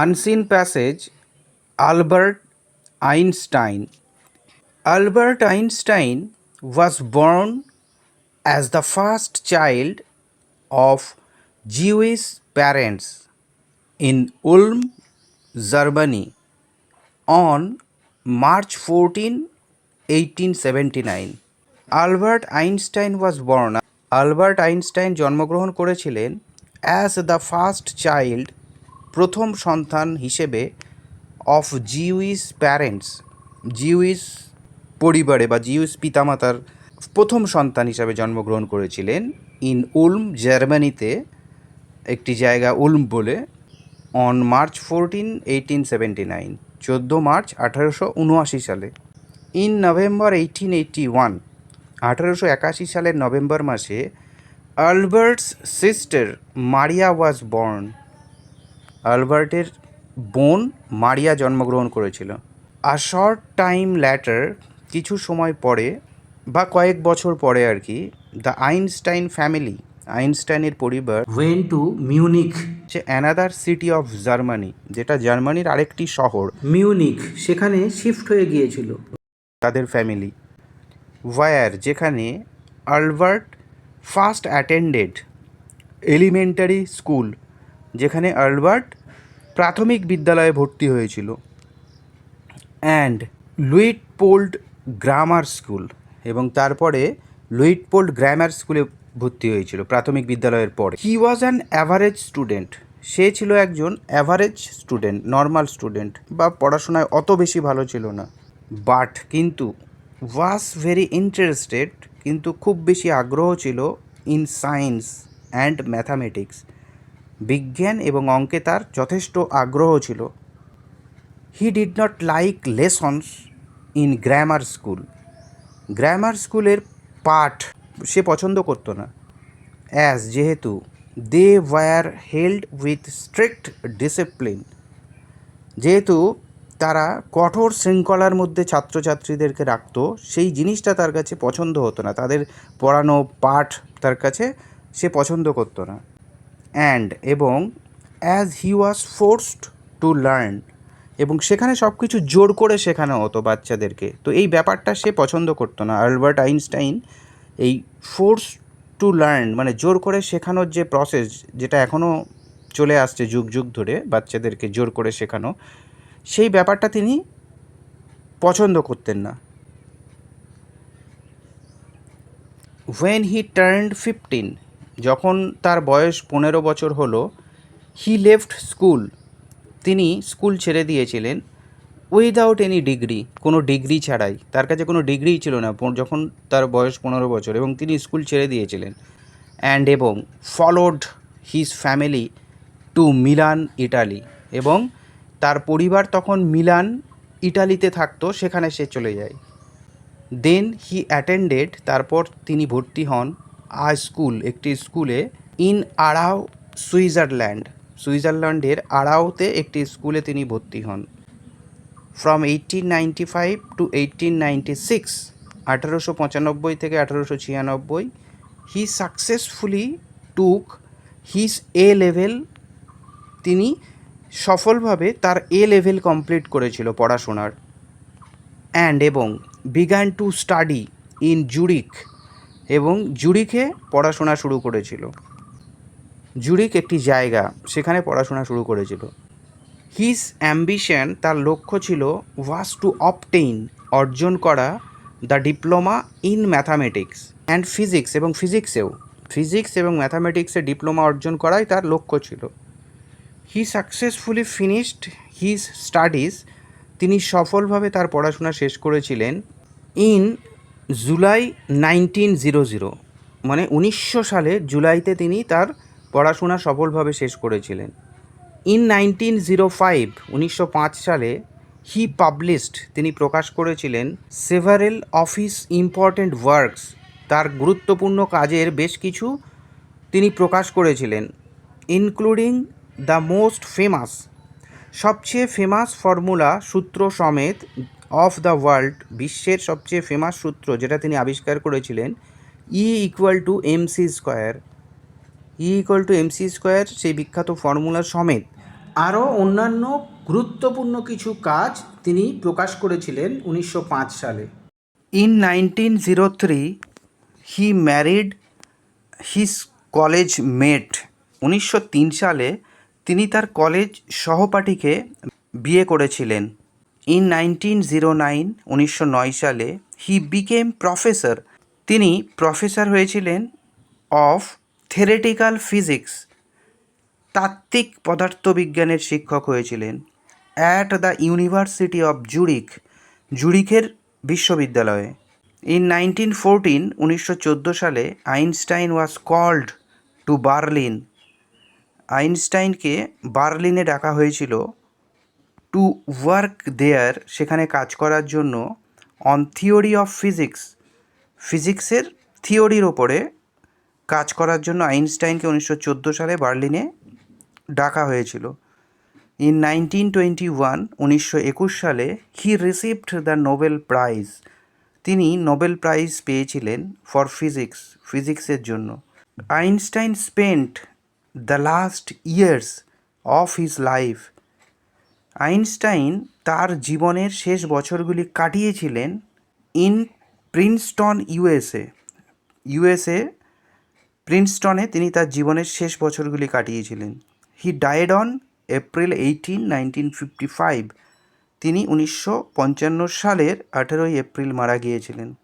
Unseen passage Albert Einstein. Albert Einstein was born as the first child of Jewish parents in Ulm Germany on March fourteen eighteen seventy nine Albert Einstein was born Albert Einstein জন্মগ্রহণ করেছিলেন as the first child প্রথম সন্তান হিসেবে of Jewish parents Jewish পরিবারে বা Jewish পিতামাতার প্রথম সন্তান হিসাবে জন্মগ্রহণ করেছিলেন ইন উলম জার্মানিতে একটি জায়গা উলম বলে on March fourteen eighteen seventy nine চোদ্দ মার্চ আঠারোশো উনআশি সালে। In November eighteen eighty one আঠারোশো একাশি সালের নভেম্বর মাসে Albert's sister Maria was born আলবার্টের বোন মারিয়া জন্মগ্রহণ করেছিল। আর শর্ট টাইম ল্যাটার কিছু সময় পরে বা কয়েক বছর পরে আর কি দ্য আইনস্টাইন ফ্যামিলি আইনস্টাইনের পরিবার ওয়েন টু মিউনিক যে অ্যানাদার সিটি অফ জার্মানি যেটা জার্মানির আরেকটি শহর। মিউনিক সেখানে শিফট হয়ে গিয়েছিল। তাদের ফ্যামিলি ওয়ার যেখানে Albert first attended elementary school যেখানে আলবার্ট প্রাথমিক বিদ্যালয়ে ভর্তি হয়েছিল। And Luitpold grammar school এবং তারপরে লুইট পোল্ড গ্রামার স্কুলে ভর্তি হয়েছিল প্রাথমিক বিদ্যালয়ের পরে। He was an average student সে ছিল একজন অ্যাভারেজ স্টুডেন্ট নর্মাল স্টুডেন্ট বা পড়াশোনায় অত বেশি ভালো ছিল না। বাট কিন্তু ওয়াজ ভেরি ইন্টারেস্টেড কিন্তু খুব বেশি আগ্রহ ছিল ইন সায়েন্স অ্যান্ড ম্যাথামেটিক্স বিজ্ঞান এবং অঙ্কে তার যথেষ্ট আগ্রহ ছিল। He did not like lessons in grammar school grammar স্কুলের পাঠ সে পছন্দ করতো না। অ্যাজ যেহেতু they were held with strict discipline যেহেতু তারা কঠোর শৃঙ্খলার মধ্যে ছাত্রছাত্রীদেরকে রাখত, সেই জিনিসটা তার কাছে পছন্দ হতো না। তাদের পড়ানো পাঠ তার কাছে সে পছন্দ করতো না। অ্যান্ড এবং as he was forced to learn এবং সেখানে সব কিছু জোর করে শেখানো হতো বাচ্চাদেরকে। তো এই ব্যাপারটা সে পছন্দ করতো না। আলবার্ট আইনস্টাইন এই ফোর্স টু লার্ন মানে জোর করে শেখানোর যে প্রসেস যেটা এখনও চলে আসছে যুগ যুগ ধরে বাচ্চাদেরকে জোর করে শেখানো, সেই ব্যাপারটা তিনি পছন্দ করতেন না। ওয়েন হি টার্নড ফিফটিন যখন তার বয়স পনেরো বছর হলো হি লেফট স্কুল তিনি স্কুল ছেড়ে দিয়েছিলেন উইদাউট এনি ডিগ্রি কোনো ডিগ্রি ছাড়াই। তার কাছে কোনো ডিগ্রিই ছিল না যখন তার বয়স পনেরো বছর এবং তিনি স্কুল ছেড়ে দিয়েছিলেন। অ্যান্ড এবং followed his family to Milan Italy এবং তার পরিবার তখন মিলান ইটালিতে থাকতো, সেখানে সে চলে যায়। দেন হি অ্যাটেন্ডেড তারপর তিনি ভর্তি হন। আ স্কুল, একটি স্কুলে ইন আড়াও সুইজারল্যান্ড। সুইজারল্যান্ডের আড়াওতে একটি স্কুলে তিনি ভর্তি হন। From eighteen ninety five to eighteen ninety six, আঠারোশো পঁচানব্বই থেকে আঠারোশো ছিয়ানব্বই, he successfully took his A level. তিনি সফলভাবে তার এ লেভেল কমপ্লিট করেছিল পড়াশোনার। অ্যান্ড এবং began to study in Zurich এবং জুরিকে পড়াশোনা শুরু করেছিল। জুরিক একটি জায়গা, সেখানে পড়াশোনা শুরু করেছিল। হিস অ্যাম্বিশন তার লক্ষ্য ছিল ওয়াজ টু অপটেইন অর্জন করা the diploma in mathematics and physics এবং ফিজিক্সেও ফিজিক্স এবং ম্যাথামেটিক্সে ডিপ্লোমা অর্জন করাই তার লক্ষ্য ছিল। He successfully finished his studies তিনি সফলভাবে তার পড়াশোনা শেষ করেছিলেন in July nineteen zero zero মানে উনিশশো সালে জুলাইতে তিনি তার পড়াশোনা সফলভাবে শেষ করেছিলেন। ইন নাইনটিন জিরো ফাইভ, উনিশশো পাঁচ সালে হি পাবলিশড, তিনি প্রকাশ করেছিলেন সেভারেল অফিস ইম্পর্ট্যান্ট ওয়ার্কস। তার গুরুত্বপূর্ণ কাজের বেশ কিছু তিনি প্রকাশ করেছিলেন, ইনক্লুডিং দ্য মোস্ট ফেমাস। সবচেয়ে ফেমাস ফর্মুলা সূত্র সমেত অফ দ্য ওয়ার্ল্ড বিশ্বের সবচেয়ে ফেমাস সূত্র যেটা তিনি আবিষ্কার করেছিলেন E equal to M C square E equal to MC square সেই বিখ্যাত ফর্মুলা সমেত আরও অন্যান্য গুরুত্বপূর্ণ কিছু কাজ তিনি প্রকাশ করেছিলেন উনিশশো পাঁচ সালে। In 1903, he married his college mate উনিশশো তিন সালে তিনি তার কলেজ সহপাঠীকে বিয়ে করেছিলেন। ইন নাইনটিন জিরো নাইন উনিশশো নয় সালে হি বিকেম প্রফেসর তিনি প্রফেসর হয়েছিলেন অফ থেরেটিক্যাল ফিজিক্স তাত্ত্বিক পদার্থবিজ্ঞানের শিক্ষক হয়েছিলেন at the university of Zurich জুরিখের বিশ্ববিদ্যালয়ে। ইন নাইনটিন ফোরটিন উনিশশো চোদ্দ সালে Einstein was called to Berlin আইনস্টাইনকে বার্লিনে ডাকা হয়েছিল টু ওয়ার্ক দেয়ার সেখানে কাজ করার জন্য অন থিওরি অফ ফিজিক্স ফিজিক্সের থিওরির ওপরে কাজ করার জন্য আইনস্টাইনকে উনিশশো চোদ্দ সালে বার্লিনে ডাকা হয়েছিল। ইন নাইনটিন টোয়েন্টি ওয়ান উনিশশো একুশ সালে he received the Nobel prize তিনি নোবেল প্রাইজ পেয়েছিলেন ফর ফিজিক্স ফিজিক্সের জন্য। Einstein spent the last years of his life Einstein তার জীবনের শেষ বছরগুলি কাটিয়েছিলেন ইন প্রিন্সটন, ইউএসএ। ইউএসএ, প্রিন্সটনে তিনি তার জীবনের শেষ বছরগুলি কাটিয়েছিলেন। He died on April eighteen, nineteen fifty five. তিনি উনিশশো পঞ্চান্ন সালের আঠেরোই এপ্রিল মারা গিয়েছিলেন।